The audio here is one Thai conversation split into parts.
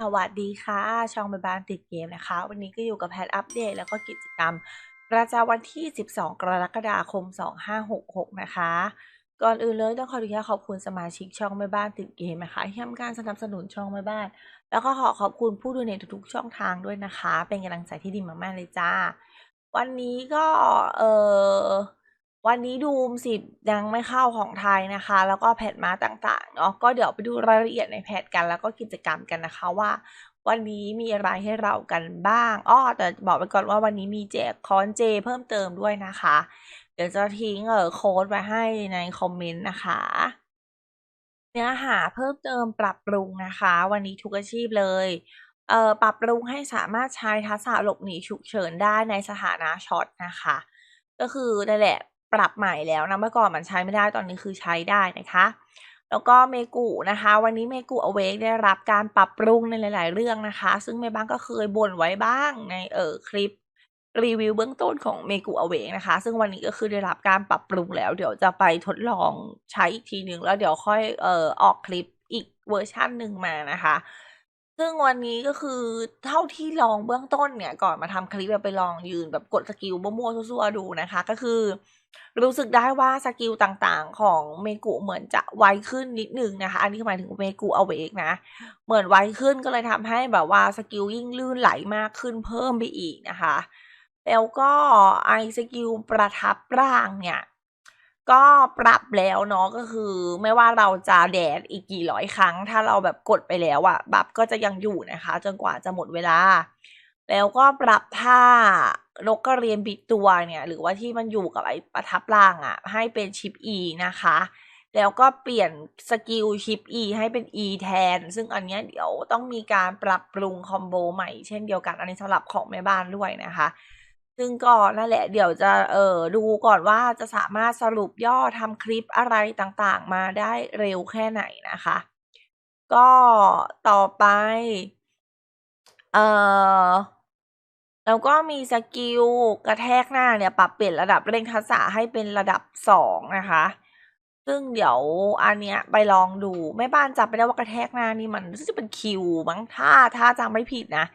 สวัสดีค่ะ ช่องแม่บ้านติดเกมนะคะ วันนี้ก็อยู่กับแพทอัปเดตแล้วก็กิจกรรมประจำวันที่ 12 กรกฎาคม 2566 นะคะ ก่อนอื่นเลยต้องขออนุญาตขอบคุณสมาชิกช่องแม่บ้านติดเกมนะคะที่ทำการสนับสนุนช่องแม่บ้าน แล้วก็ขอขอบคุณผู้ดูในทุกๆช่องทางด้วยนะคะ เป็นกำลังใจที่ดีมากๆเลยจ้า วันนี้ก็เออ วันนี้ดูมสิบยังไม่เข้าของไทยนะคะ แล้วก็แพทมาต่างๆเนาะก็เดี๋ยวไปดูรายละเอียดในแพทกัน แล้วก็กิจกรรมกันนะคะว่า วันนี้มีอะไรให้เรากันบ้างอ้อแต่บอกไปก่อนว่าวันนี้มีแจกคอนเจเพิ่มเติมด้วยนะคะ เดี๋ยวจะทิ้งเออโค้ดไว้ให้ในคอมเมนต์นะคะเนื้อหาเพิ่มเติมปรับปรุงนะคะ วันนี้ทุกอาชีพเลยเอ่อปรับปรุงให้สามารถใช้ทักษะหลบหนีฉุกเฉินได้ในสถานะช็อตนะคะ ก็คือนั่นแหละ ปรับใหม่แล้วนะเมื่อก่อนมันใช้ไม่ได้ตอนนี้คือใช้ได้นะคะ แล้วก็เมกุนะคะ วันนี้เมกุอเวกได้รับการปรับปรุงในหลาย ๆ เรื่องนะคะ ซึ่งแม่บ้างก็เคยบ่นไว้บ้างในเออคลิปรีวิวเบื้องต้นของเมกุอเวกนะคะ ซึ่งวันนี้ก็คือได้รับการปรับปรุงแล้ว เดี๋ยวจะไปทดลองใช้อีกทีหนึ่งแล้วเดี๋ยวค่อยเออออกคลิปอีกเวอร์ชันหนึ่งมานะคะ ซึ่งวันนี้ก็คือเท่าที่ลองเบื้องต้นเนี่ย ก่อนมาทำคลิปแบบไปลองยืนแบบกดสกิลมั่วๆซั่วๆดูนะคะ ก็คือ รู้สึกได้ว่าสกิลต่างๆของเมกุเหมือนจะไวขึ้นนิดนึงนะคะ อันนี้หมายถึงเมกุเอาเวกนะ เหมือนไวขึ้นก็เลยทำให้แบบว่าสกิลยิ่งลื่นไหลมากขึ้นเพิ่มไปอีกนะคะ แล้วก็ไอสกิลประทับร่างเนี่ย ก็ปรับแล้วเนาะก็คือ ไม่ว่าเราจะแดดอีกกี่ร้อยครั้ง ถ้าเราแบบกดไปแล้วอะบัฟก็จะยังอยู่นะคะ จนกว่าจะหมดเวลา แล้วก็ปรับท่านกกระเรียนบิดตัวเนี่ย หรือว่าที่มันอยู่กับไอ้ประทับร่างอะให้เป็นชิป E นะคะ แล้วก็เปลี่ยนสกิลชิป E ให้เป็น E แทน ซึ่งอันเนี้ยเดี๋ยวต้องมีการปรับปรุงคอมโบใหม่เช่นเดียวกันอันนี้สำหรับของแม่บ้านด้วยนะคะ ซึ่งก็นั่นแหละเดี๋ยวจะเออดูก่อนว่าจะสามารถสรุปย่อทำคลิปอะไรต่างๆ มาได้เร็วแค่ไหนนะคะ ก็ต่อไป เออแล้วก็มีสกิลกระแทกหน้าเนี่ยปรับเปลี่ยนระดับเร่งทักษะให้เป็นระดับสองนะคะ ซึ่งเดี๋ยวอันเนี้ยไปลองดูแม่บ้านจำไม่ได้ว่ากระแทกหน้านี่มันรู้สึกจะเป็นคิวมั้งถ้าถ้าจำไม่ผิดนะ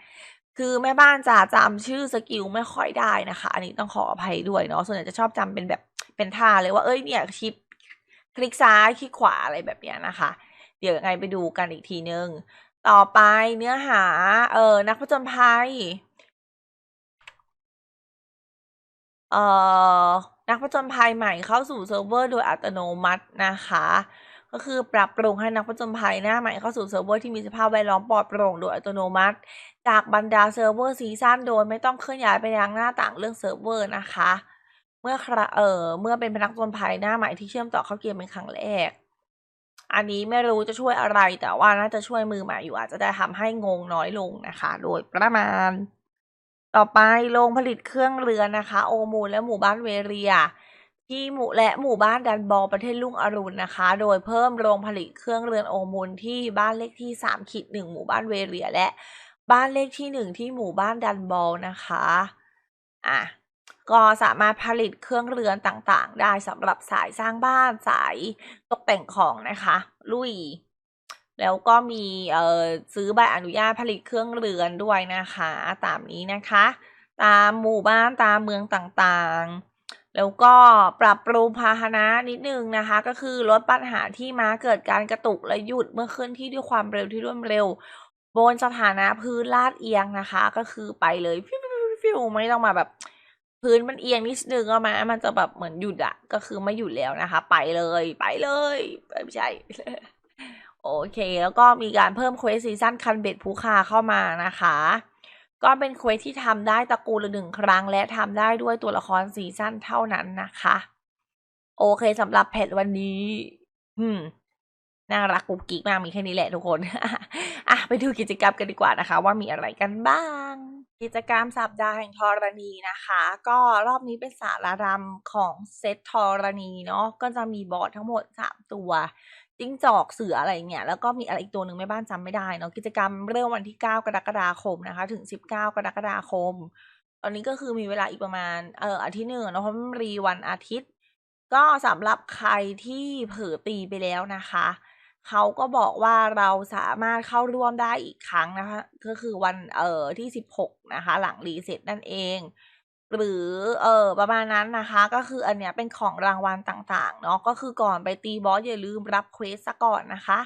คือแม่บ้านจะจำชื่อสกิลไม่ค่อยได้นะคะ อันนี้ต้องขออภัยด้วยเนาะส่วนใหญ่จะชอบจำเป็นแบบเป็นท่าเลยว่าเอ้ยเนี่ยชิปคลิกซ้ายคลิกขวาอะไรแบบเนี้ยนะคะ เดี๋ยวยังไงไปดูกันอีกทีนึง ต่อไปเนื้อหา เออนักผจญภัยเอ่อนักผจญภัยใหม่เข้าสู่เซิร์ฟเวอร์โดยอัตโนมัตินะคะ ก็คือปรับปรุงให้นักผจญภัยหน้าใหม่เข้าสู่เซิร์ฟเวอร์ที่มีสภาพแวดล้อมปลอดโปร่งโดยอัตโนมัติ จากบรรดาเซิร์ฟเวอร์ซีซั่นโดยไม่ต้องเคลื่อนย้ายไปยังหน้าต่างเรื่องเซิร์ฟเวอร์นะคะ เมื่อคราเอ่อเมื่อเป็นพนักผจญภัยหน้าใหม่ที่เชื่อมต่อเข้าเกมเป็นครั้งแรกอันนี้ไม่รู้จะช่วยอะไรแต่ว่าน่าจะช่วยมือใหม่อยู่อาจจะได้ทำให้งงน้อยลงนะคะ โดยประมาณ ต่อไปโรงผลิตเครื่องเรือนนะคะ โอมูลและหมู่บ้านเวเรีย ที่หมู่และหมู่บ้านดันบอลประเทศลุ่งอรุณนะคะ โดยเพิ่มโรงผลิตเครื่องเรือนโอมูลที่บ้านเลขที่สามขีดหนึ่งหมู่บ้านเวเรีย และบ้านเลขที่หนึ่งที่หมู่บ้านดันบอลนะคะอะก็สามารถผลิตเครื่องเรือนต่างๆ ได้สำหรับสายสร้างบ้านสายตกแต่งของนะคะ ลุย แล้วก็มีเอ่อซื้อใบอนุญาตผลิตเครื่องเรือนด้วยนะคะ ตามนี้นะคะ ตามหมู่บ้านตามเมืองต่างๆ แล้วก็ปรับปรุงพาหนะนิดนึงนะคะ ก็คือลดปัญหาที่ม้าเกิดการกระตุกและหยุดเมื่อเคลื่อนที่ด้วยความเร็วที่รวดเร็ว บนสถานะพื้นลาดเอียงนะคะ ก็คือไปเลยฟิวฟิวไม่ต้องมาแบบ พื้นมันเอียงนิดนึงก็มา มันจะแบบเหมือนหยุดอะก็คือไม่หยุดแล้วนะคะ ไปเลยไปเลยไม่ใช่โอเค แล้วก็มีการเพิ่มเควสซีซั่นคันเบ็ดภูคาเข้ามานะคะ ก็เป็นเควสที่ทำได้ตระกูลละหนึ่งครั้ง และทำได้ด้วยตัวละครซีซั่นเท่านั้นนะคะ โอเคสำหรับแพทวันนี้ อืมน่ารักกุ๊กกิ๊กมากมีแค่นี้แหละทุกคน อะไปดูกิจกรรมกันดีกว่านะคะ ว่ามีอะไรกันบ้าง กิจกรรมสัปดาห์แห่งธรณีนะคะ ก็รอบนี้เป็นสารดำของเซตธรณีเนาะก็จะมีบอสทั้งหมดสามตัว จิ้งจอกเสืออะไรเงี้ยแล้วก็มีอะไรอีกตัวหนึ่งไม่บ้านจำไม่ได้เนาะกิจกรรมเริ่มวันที่ 9 กรกฎาคมนะคะ ถึง 19 กรกฎาคม ตอนนี้ก็คือมีเวลาอีกประมาณเอออาทิตย์หนึ่งเนาะเพราะมันรีวันอาทิตย์ ก็สำหรับใครที่เผลอตีไปแล้วนะคะเขาก็บอกว่าเราสามารถเข้าร่วมได้อีกครั้งนะคะ ก็คือวันเอ่อที่ 16 นะคะ หลังรีเซ็ตนั่นเอง หรือเออประมาณนั้นนะคะ ก็คืออันเนี้ยเป็นของรางวัลต่างๆเนาะก็คือก่อนไปตีบอสอย่าลืมรับเควสซะก่อนนะคะ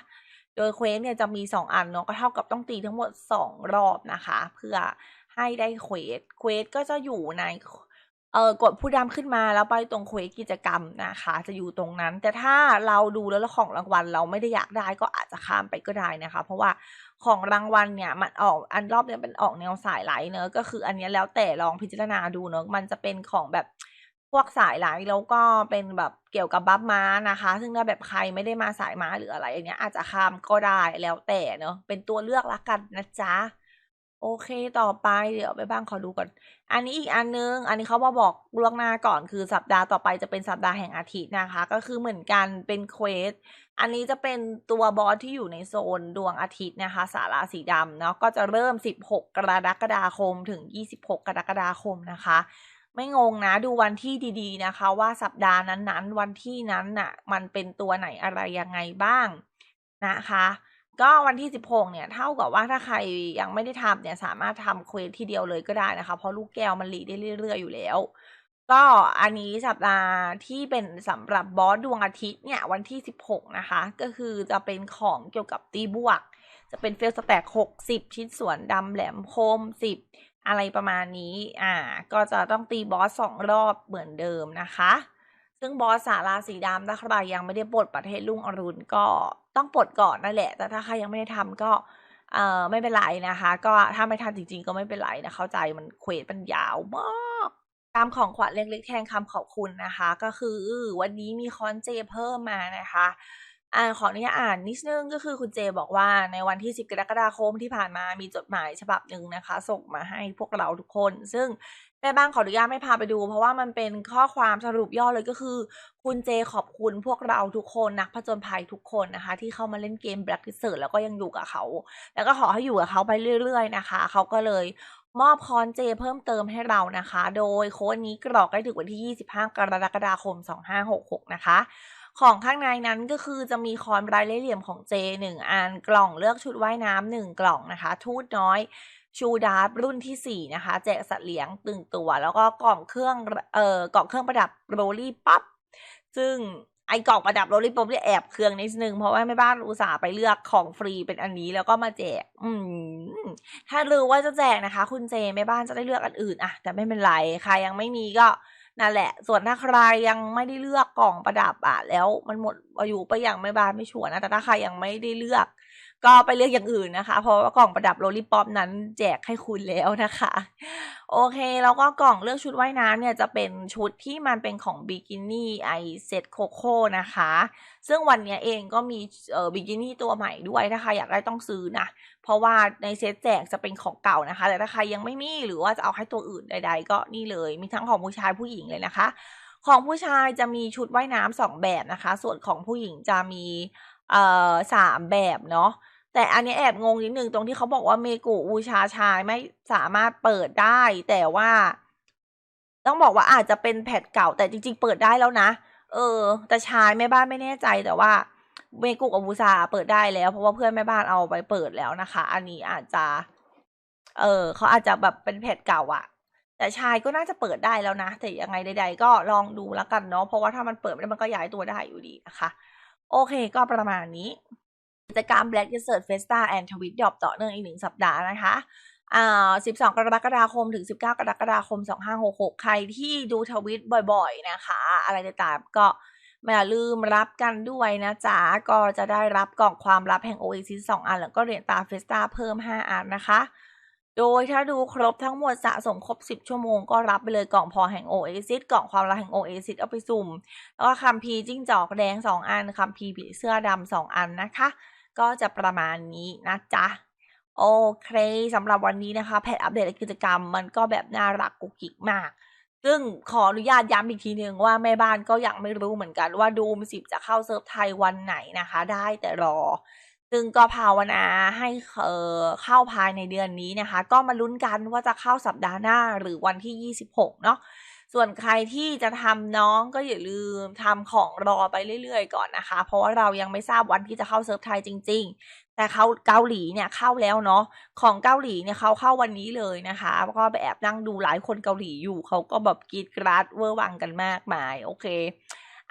โดยเควสเนี่ยจะมี 2 อันเนาะก็เท่ากับต้องตีทั้งหมด 2 รอบนะคะ เพื่อให้ได้เควสเควสก็จะอยู่ในเออกดผู้ดำขึ้นมาแล้วไปตรงเควสกิจกรรมนะคะ จะอยู่ตรงนั้น แต่ถ้าเราดูแล้วของรางวัลเราไม่ได้อยากได้ก็อาจจะข้ามไปก็ได้นะคะ เพราะว่า ของรางวัลเนี่ยมันออกอันรอบเนี้ยเป็นออกแนวสายไหลเนอะก็คืออันนี้แล้วแต่ลองพิจารณาดูเนอะมันจะเป็นของแบบพวกสายไหลแล้วก็เป็นแบบเกี่ยวกับบัฟม้านะคะ ซึ่งถ้าแบบใครไม่ได้มาสายม้าหรืออะไรอย่างเงี้ยอาจจะข้ามก็ได้แล้วแต่เนอะเป็นตัวเลือกละกันนะจ๊ะ โอเคต่อไปเดี๋ยวไปบ้างขอดูก่อน อันนี้อีกอันนึง อันนี้เขามาบอกล่วงหน้าก่อนคือสัปดาห์ต่อไปจะเป็นสัปดาห์แห่งอาทิตย์นะคะ ก็คือเหมือนกันเป็นเควสอันนี้จะเป็นตัวบอสที่อยู่ในโซนดวงอาทิตย์นะคะ สาราสีดำเนาะก็จะเริ่ม 16 กรกฎาคมถึง 26 กรกฎาคมนะคะ ไม่งงนะดูวันที่ดีๆนะคะ ว่าสัปดาห์นั้นๆ วันที่นั้นน่ะ มันเป็นตัวไหนอะไรยังไงบ้างนะคะ ก็วันที่ 16 เนี่ย เท่ากับว่าถ้าใครยังไม่ได้ทำเนี่ย สามารถทำเควสทีเดียวเลยก็ได้นะคะ เพราะลูกแก้วมันรีได้เรื่อยๆอยู่แล้ว ก็อันนี้สัปดาห์ที่เป็นสำหรับบอสดวงอาทิตย์เนี่ย วันที่ 16 นะคะ ก็คือจะเป็นของเกี่ยวกับตีบวก จะเป็นเฟลสแต็ก60 ชิ้นส่วนดำแหลมคม 10 อะไรประมาณนี้ อ่า ก็จะต้องตีบอสสองรอบเหมือนเดิมนะคะ ซึ่งบอสสาราสีดำถ้าใครยังไม่ได้ปลดประเทศลุงอรุณก็ต้องปลดก่อนนั่นแหละ แต่ถ้าใครยังไม่ได้ทำก็เอ่อไม่เป็นไรนะคะ ก็ถ้าไม่ทันจริง ๆ ก็ไม่เป็นไรนะเข้าใจมันเควสมันยาวมากตามของขวัญเล็กๆแทนคำขอบคุณนะคะ ก็คือวันนี้มีคอนเจเพิ่มมานะคะ อ่าขออนุญาตอ่านนิดนึงก็คือคุณเจบอกว่าในวันที่ 10 กรกฎาคมที่ผ่านมามีจดหมายฉบับหนึ่งนะคะ ส่งมาให้พวกเราทุกคน ซึ่งแม่บ้านขออนุญาตไม่พาไปดู เพราะว่ามันเป็นข้อความสรุปย่อเลยก็คือ คุณเจขอบคุณพวกเราทุกคนนักผจญภัยทุกคนนะคะ ที่เข้ามาเล่นเกม Black Desert แล้วก็ยังอยู่กับเขา แล้วก็ขอให้อยู่กับเขาไปเรื่อย ๆ นะคะ เขาก็เลยมอบคอนเจเพิ่มเติมให้เรานะคะ โดยโค้ดนี้กรอกได้ถึงวันที่ 25 กรกฎาคม 2566 นะคะ ของข้างในนั้นก็คือจะมีคอนรายเหลี่ยมของเจหนึ่งอันกล่องเลือกชุดว่ายน้ำหนึ่งกล่องนะคะ ทูตน้อยชูดาร์รุ่นที่ 4 นะคะ แจกสัตว์เลี้ยงตึงตัว แล้วก็กล่องเครื่องเอ่อกล่องเครื่องประดับโรลลี่ปั๊บซึ่งไอกล่องประดับโรลลี่ป๊อปเนี่ยแอบเครื่องนิดนึง เพราะว่าแม่บ้านอุตส่าห์ไปเลือกของฟรีเป็นอันนี้แล้วก็มาแจก อืมถ้ารู้ว่าจะแจกนะคะ คุณเจแม่บ้านจะได้เลือกอันอื่นอะแต่ไม่เป็นไรใครยังไม่มีก็ นั่นแหละ ส่วนถ้าใครยังไม่ได้เลือกกล่องประดับอะแล้วมันหมดอายุไปอย่างไม่บานไม่ชัวร์นะ แต่ถ้าใครยังไม่ได้เลือก ก็ไปเลือกอย่างอื่นนะคะ เพราะว่ากล่องประดับโรลลี่ป๊อปนั้นแจกให้คุณแล้วนะคะ โอเค แล้วก็กล่องเลือกชุดว่ายน้ำเนี่ยจะเป็นชุดที่มันเป็นของบิกินี่ไอเซ็ตโคโค่นะคะ ซึ่งวันนี้เองก็มีเอ่อบิกินี่ตัวใหม่ด้วยถ้าใครอยากได้ต้องซื้อนะ เพราะว่าในเซตแจกจะเป็นของเก่านะคะ แต่ถ้าใครยังไม่มีหรือว่าจะเอาให้ตัวอื่นใด ๆ ก็นี่เลยมีทั้งของผู้ชายผู้หญิงเลยนะคะของผู้ชายจะมีชุดว่ายน้ำสองแบบนะคะ ส่วนของผู้หญิงจะมี เอ่อสามแบบเนาะแต่อันนี้แอบงงนิดนึงตรงที่เขาบอกว่าเมกุอูชาชายไม่สามารถเปิดได้ แต่ว่า ต้องบอกว่าอาจจะเป็นแพทเก่า แต่จริง ๆ เปิดได้แล้วนะเออ แต่ชายแม่บ้านไม่แน่ใจแต่ว่าเมกุกับบูซาเปิดได้แล้ว เพราะว่าเพื่อนแม่บ้านเอาไปเปิดแล้วนะคะ อันนี้อาจจะ เออเขาอาจจะแบบเป็นแพทเก่าอะแต่ชายก็น่าจะเปิดได้แล้วนะ แต่ยังไงใด ๆ ก็ลองดูแล้วกันเนาะเพราะว่าถ้ามันเปิดไม่ได้มันก็ย้ายตัวได้อยู่ดีนะคะ โอเคก็ประมาณนี้กิจกรรม Black Desert Festa and Twist Drop ต่อเนื่องอีกหนึ่งสัปดาห์นะคะอ่า12 กรกฎาคมถึง 19 กรกฎาคม 2566 ใครที่ดูทวิตบ่อยๆนะคะ อะไรต่างๆก็ไม่อย่าลืมรับกันด้วยนะจ๊ะ ก็จะได้รับกล่องความลับแห่ง Oasis 2 อัน แล้วก็เหรียญตาเฟสตาเพิ่ม 5 อันนะคะ โดยถ้าดูครบทั้งหมดสะสมครบ 10 ชั่วโมงก็รับไปเลยกล่องพอแห่ง Oasis กล่องความลับแห่ง Oasis เอาไปสุ่ม แล้วก็คัมภีจิ้งจอกแดง 2 อันคัมภีผีเสื้อดำ2อันนะคะ ก็จะประมาณนี้นะจ๊ะโอเคสำหรับวันนี้นะคะ แพทอัปเดตกิจกรรมมันก็แบบน่ารักกุกกิกมาก ซึ่งขออนุญาตย้ำอีกทีหนึ่งว่าแม่บ้านก็ยังไม่รู้เหมือนกันว่าดูมสิบจะเข้าเซิร์ฟไทยวันไหนนะคะ ได้แต่รอ ซึ่งก็ภาวนาให้เออเข้าภายในเดือนนี้นะคะ ก็มาลุ้นกันว่าจะเข้าสัปดาห์หน้าหรือวันที่ 26 เนาะส่วนใครที่จะทำน้องก็อย่าลืมทำของรอไปเรื่อยๆก่อนนะคะ เพราะว่าเรายังไม่ทราบวันที่จะเข้าเซิร์ฟไทยจริง ๆ แต่เขาเกาหลีเนี่ยเข้าแล้วเนาะของเกาหลีเนี่ยเขาเข้าวันนี้เลยนะคะก็ไปแอบนั่งดูหลายคนเกาหลีอยู่เขาก็แบบกรีดกราดเวอร์วังกันมากมาย โอเค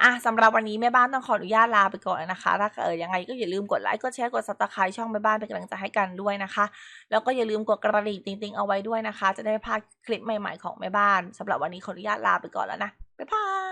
อะสำหรับวันนี้แม่บ้านต้องขออนุญาตลาไปก่อนนะคะ ถ้าเออยังไงก็อย่าลืมกดไลค์กดแชร์กดซับสไครต์ช่องแม่บ้านเป็นกำลังใจให้กันด้วยนะคะ แล้วก็อย่าลืมกดกระดิ่งติ๊งๆเอาไว้ด้วยนะคะ จะได้ไม่พลาดคลิปใหม่ๆของแม่บ้านสำหรับวันนี้ขออนุญาตลาไปก่อนแล้วนะบ๊ายบาย